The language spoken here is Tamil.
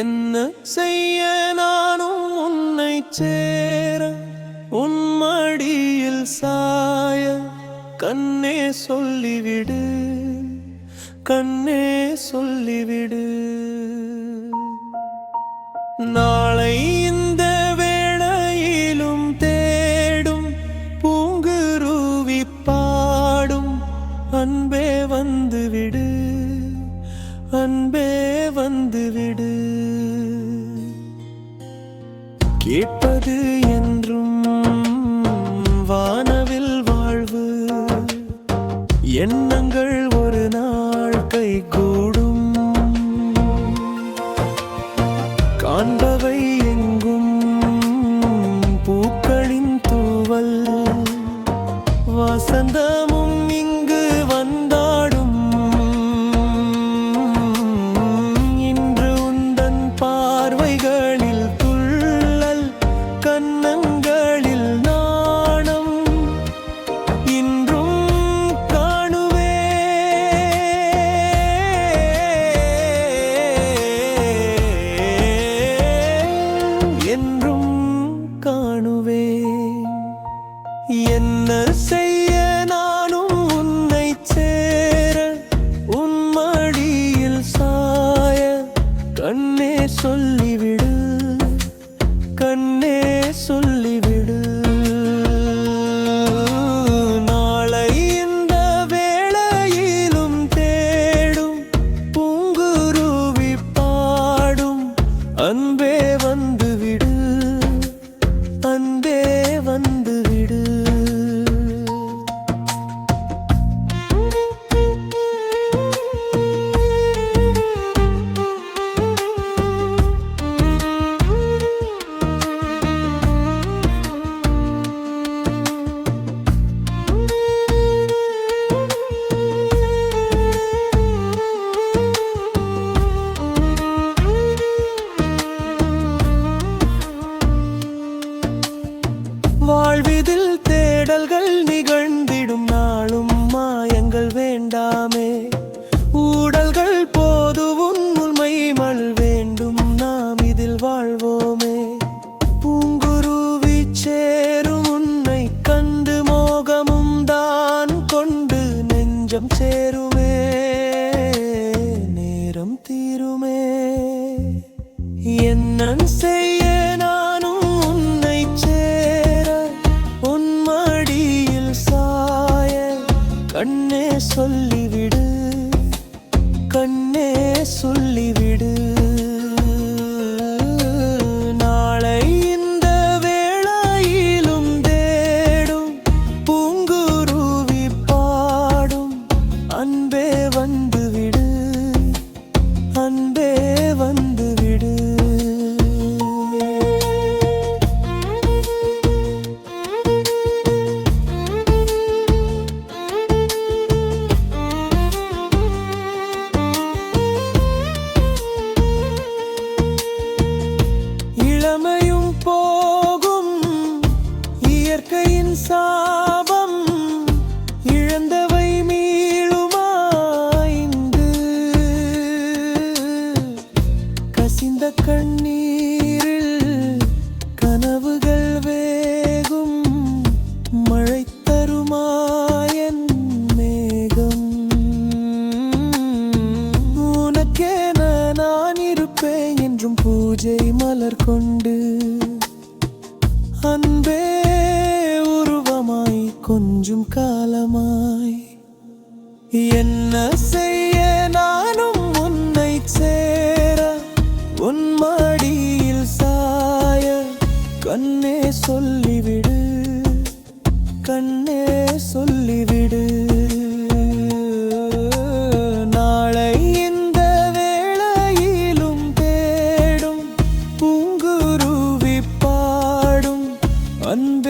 என்ன செய்ய நானும் உன்னை சேர உன்மடியில் சாய கண்ணே சொல்லிவிடு கண்ணே சொல்லிவிடு. நாளை கேட்பது என்றும் வானவில் வாழ்வு. எண்ணங்கள் ஒரு நாள் கைகூடும் காண்பவை வேண்டாமே. ஊடல்கள் போது உண்மை மல் வேண்டும். நாம் இதில் வாழ்வோமே. பூங்குருவி சேரும் உன்னை கண்டு மோகமும் தான் கொண்டு நெஞ்சம் சேருமே. நேரம் தீருமே. என்ன செய்ய சொல்லிவிடு. கண்ணே சொல்லிவிடு. கசிந்த கண்ணீரில் கனவுகள் வேகும். மழை தருமாயன் மேகம்? உனக்கென நான் இருப்பேன் என்றும் பூஜை மலர் கொண்டு. அன்பே உருவமாய் கொஞ்சம் காலமாய். என்ன செய்ய கண்ணே சொல்லிவிடு கண்ணே சொல்லிவிடு. நாளை இந்த வேளையிலும் தேடும் பூங்குருவி பாடும் அந்த